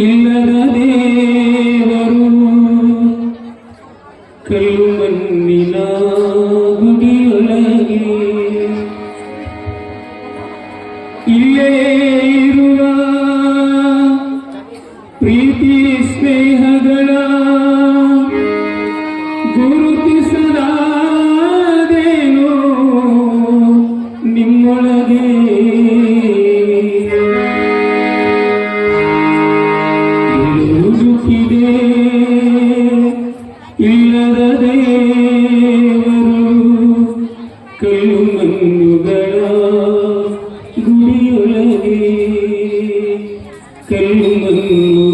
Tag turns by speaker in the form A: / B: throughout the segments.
A: ಇಲ್ಲದ ದೇವರು ಕಲ್ಲು ಮಣ್ಣಿನ ಗುಡಿಯೊಳಗೆ ಇಲ್ಲೇ ಇರುವ ಪ್ರೀತಿ ಸ್ನೇಹಗಳ ಗುರುತಿಸದ ഇതേ ഇളരദേവരു കല്ലുമഞ്ഞുകള ഗുടിയുലകി കല്ലുമഞ്ഞു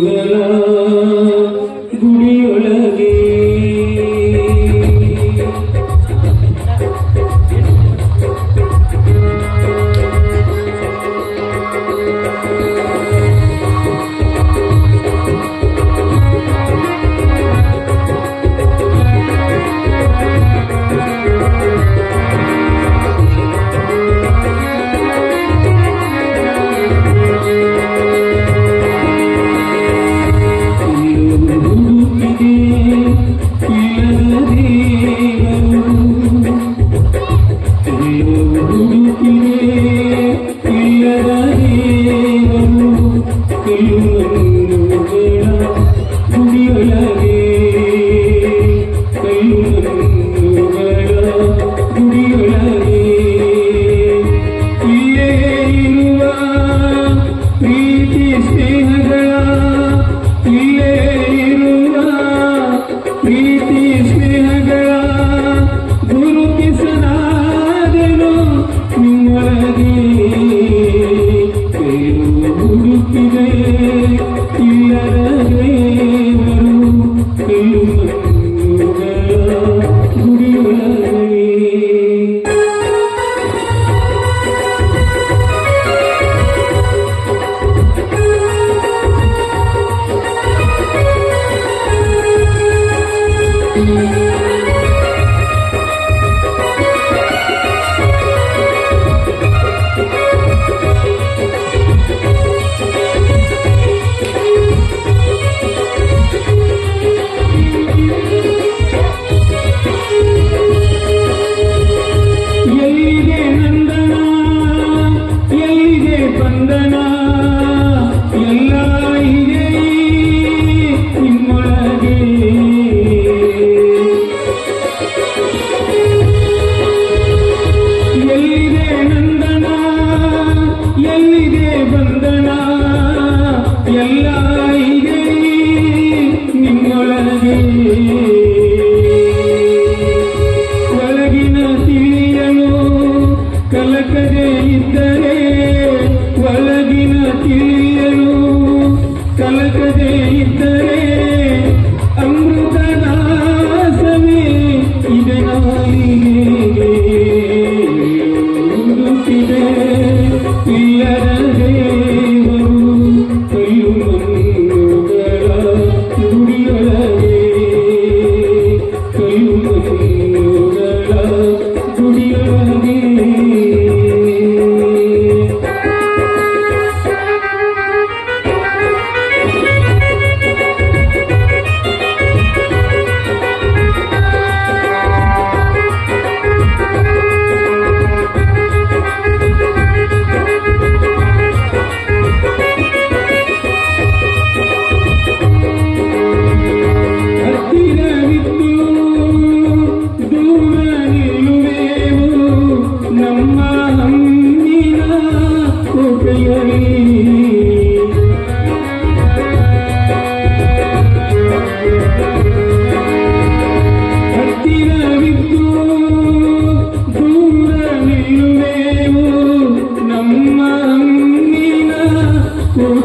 A: you.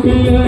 A: Thank you.